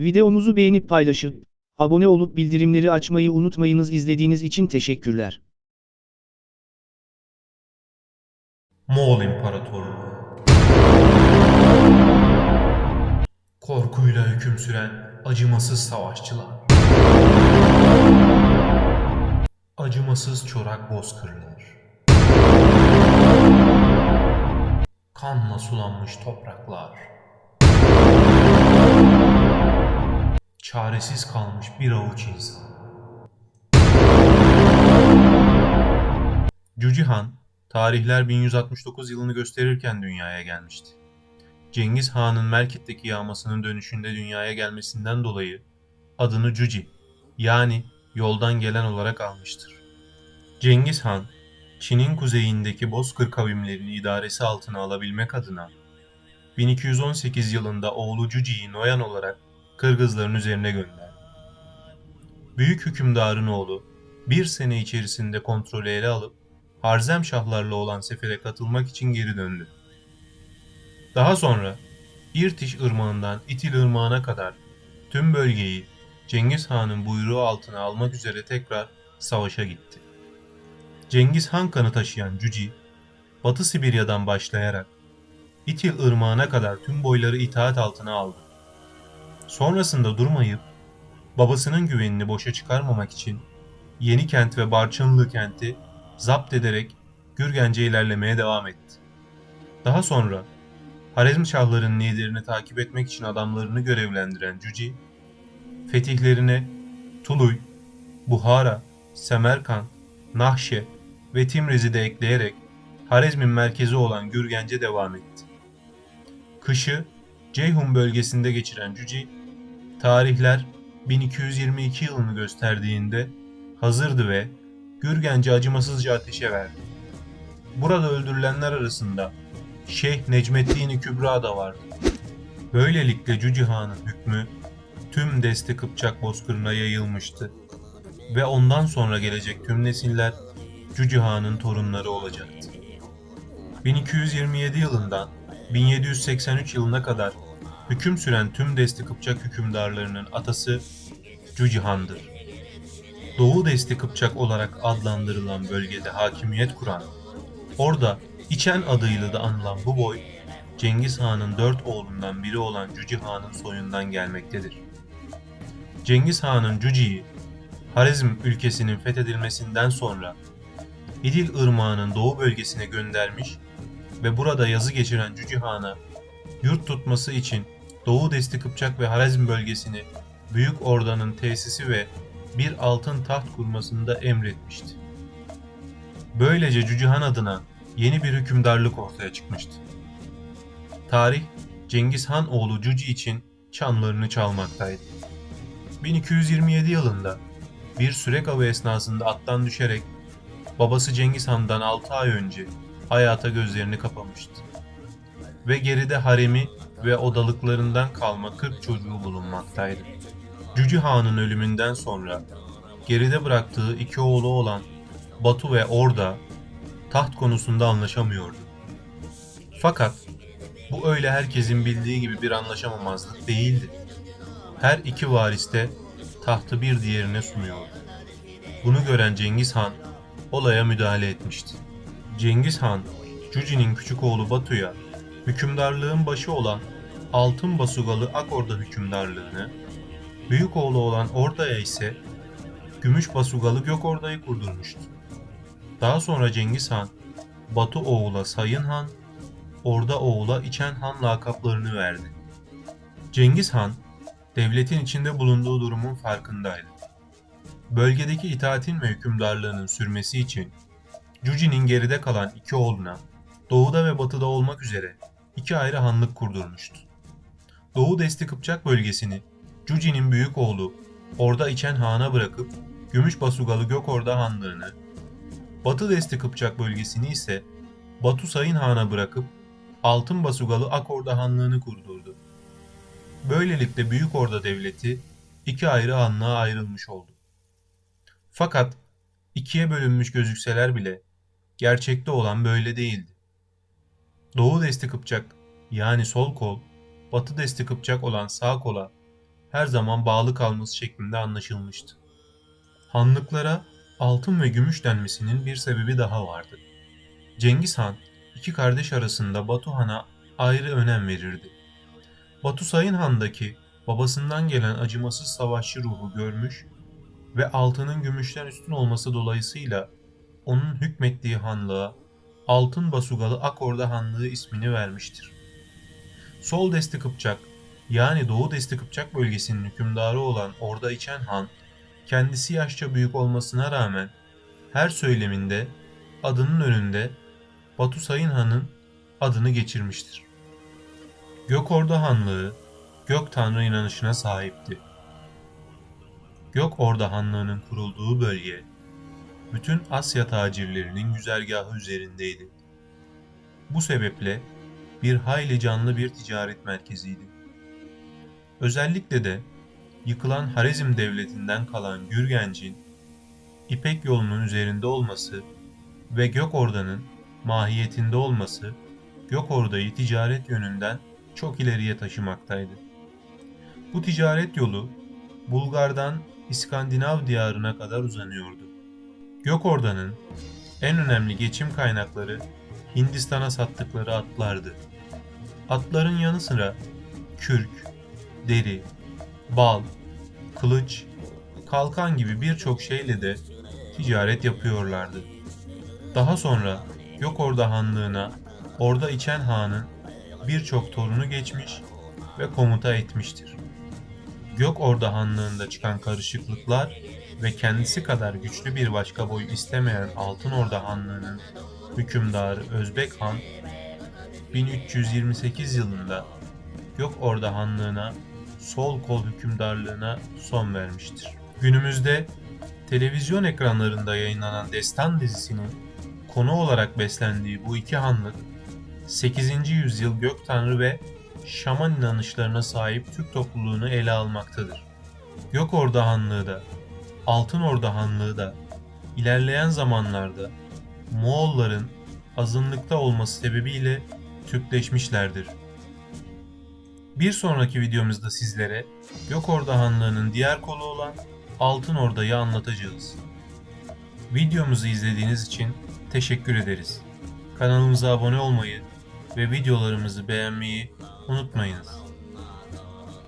Videomuzu beğenip paylaşıp, abone olup bildirimleri açmayı unutmayınız. İzlediğiniz için teşekkürler. Moğol İmparatorluğu Korkuyla hüküm süren acımasız savaşçılar. Acımasız çorak bozkırlar. Kanla sulanmış topraklar Çaresiz kalmış bir avuç insan Cücihan, tarihler 1169 yılını gösterirken dünyaya gelmişti. Cengiz Han'ın Merkit'teki yağmasının dönüşünde dünyaya gelmesinden dolayı adını Cüci yani yoldan gelen olarak almıştır. Cengiz Han, Çin'in kuzeyindeki Bozkır kavimlerini idaresi altına alabilmek adına 1218 yılında oğlu Cüci'yi Noyan olarak Kırgızların üzerine gönderdi. Büyük hükümdarın oğlu bir sene içerisinde kontrolü ele alıp Harzem Şahlarla olan sefere katılmak için geri döndü. Daha sonra İrtiş Irmağı'ndan İtil Irmağı'na kadar tüm bölgeyi Cengiz Han'ın buyruğu altına almak üzere tekrar savaşa gitti. Cengiz Han kanı taşıyan Cüci, Batı Sibirya'dan başlayarak İtil Irmağı'na kadar tüm boyları itaat altına aldı. Sonrasında durmayıp babasının güvenini boşa çıkarmamak için Yenikent ve Barçınlı kenti zapt ederek Gürgen'ce ilerlemeye devam etti. Daha sonra Harezm Şahlarının liderini takip etmek için adamlarını görevlendiren Cüci, fetihlerine Tuluy, Buhara, Semerkant, Nahşe ve Timriz'i de ekleyerek Harezm'in merkezi olan Gürgen'ce devam etti. Kışı Ceyhun bölgesinde geçiren Cüci, tarihler 1222 yılını gösterdiğinde hazırdı ve Gürgenci acımasızca ateşe verdi. Burada öldürülenler arasında Şeyh Necmettin Kübra da vardı. Böylelikle Cüci Han'ın hükmü tüm Deste Kıpçak bozkırına yayılmıştı ve ondan sonra gelecek tüm nesiller Cüci Han'ın torunları olacaktı. 1227 yılından 1783 yılına kadar hüküm süren tüm Desti Kıpçak hükümdarlarının atası Cüci Han'dır. Doğu Desti Kıpçak olarak adlandırılan bölgede hakimiyet kuran, orada İçen adıyla da anılan bu boy, Cengiz Han'ın dört oğlundan biri olan Cüci Han'ın soyundan gelmektedir. Cengiz Han'ın Cüci'yi, Harizm ülkesinin fethedilmesinden sonra İdil Irmağı'nın doğu bölgesine göndermiş ve burada yazı geçiren Cüci Han'a yurt tutması için Doğu Desti Kıpçak ve Harizm bölgesini Büyük Orda'nın tesisi ve bir altın taht kurmasını da emretmişti. Böylece Cüci Han adına yeni bir hükümdarlık ortaya çıkmıştı. Tarih Cengiz Han oğlu Cüci için çanlarını çalmaktaydı. 1227 yılında bir sürek avı esnasında attan düşerek babası Cengiz Han'dan 6 ay önce hayata gözlerini kapamıştı. Ve geride haremi ve odalıklarından kalma 40 çocuğu bulunmaktaydı. Cüci Han'ın ölümünden sonra geride bıraktığı iki oğlu olan Batu ve Orda taht konusunda anlaşamıyordu. Fakat bu öyle herkesin bildiği gibi bir anlaşamamazlık değildi. Her iki varis de tahtı bir diğerine sunuyordu. Bunu gören Cengiz Han olaya müdahale etmişti. Cengiz Han, Cüci'nin küçük oğlu Batu'ya hükümdarlığın başı olan Altın Basugalı Akorda hükümdarlığını, büyük oğlu olan Orda'ya ise Gümüş Basugalı Gökorda'yı kurdurmuştu. Daha sonra Cengiz Han, Batu oğula Sayın Han, Orda oğula İçen Han lakaplarını verdi. Cengiz Han, devletin içinde bulunduğu durumun farkındaydı. Bölgedeki itaatin ve hükümdarlığının sürmesi için Cüci'nin geride kalan iki oğluna doğuda ve batıda olmak üzere iki ayrı hanlık kurdurmuştu. Doğu Desti Kıpçak bölgesini Cüci'nin büyük oğlu Orda İçen Han'a bırakıp Gümüş Basugalı Gökorda Hanlığını Batı Desti Kıpçak bölgesini ise Batu Sayın Han'a bırakıp Altın Basugalı Akorda Hanlığını kurdurdu. Böylelikle Büyük Orda Devleti iki ayrı hanlığa ayrılmış oldu. Fakat ikiye bölünmüş gözükseler bile gerçekte olan böyle değildi. Doğu Desti Kıpçak yani sol kol, Batı Desti Kıpçak olan sağ kola her zaman bağlı kalması şeklinde anlaşılmıştı. Hanlıklara altın ve gümüş denmesinin bir sebebi daha vardı. Cengiz Han iki kardeş arasında Batu Han'a ayrı önem verirdi. Batu Sayın Han'daki babasından gelen acımasız savaşçı ruhu görmüş ve altının gümüşten üstün olması dolayısıyla onun hükmettiği hanlığa Altın Basugalı Akorda Hanlığı ismini vermiştir. Sol Desti Kıpçak yani Doğu Desti Kıpçak bölgesinin hükümdarı olan Orda İçen Han, kendisi yaşça büyük olmasına rağmen her söyleminde adının önünde Batu Sayın Han'ın adını geçirmiştir. Gökorda Hanlığı gök tanrı inanışına sahipti. Gökorda Hanlığı'nın kurulduğu bölge bütün Asya tacirlerinin güzergahı üzerindeydi. Bu sebeple bir hayli canlı bir ticaret merkeziydi. Özellikle de yıkılan Harizm devletinden kalan Gürgenc'in İpek yolunun üzerinde olması ve Gökorda'nın mahiyetinde olması Gökorda'yı ticaret yönünden çok ileriye taşımaktaydı. Bu ticaret yolu Bulgar'dan İskandinav diyarına kadar uzanıyordu. Gökorda'nın en önemli geçim kaynakları Hindistan'a sattıkları atlardı. Atların yanı sıra kürk, deri, bal, kılıç, kalkan gibi birçok şeyle de ticaret yapıyorlardı. Daha sonra Gökorda Hanlığı'na Orda İçen Han'ın birçok torunu geçmiş ve komuta etmiştir. Gökorda Hanlığı'nda çıkan karışıklıklar ve kendisi kadar güçlü bir başka boy istemeyen Altın Orda Hanlığı'nın hükümdarı Özbek Han 1328 yılında Gökorda Hanlığı'na sol kol hükümdarlığına son vermiştir. Günümüzde televizyon ekranlarında yayınlanan Destan dizisinin konu olarak beslendiği bu iki hanlık 8. yüzyıl gök tanrı ve şaman inanışlarına sahip Türk topluluğunu ele almaktadır. Gökorda Hanlığı da Altın Orda Hanlığı da ilerleyen zamanlarda Moğolların azınlıkta olması sebebiyle Türkleşmişlerdir. Bir sonraki videomuzda sizlere Gökorda Hanlığı'nın diğer kolu olan Altın Orda'yı anlatacağız. Videomuzu izlediğiniz için teşekkür ederiz. Kanalımıza abone olmayı ve videolarımızı beğenmeyi unutmayınız.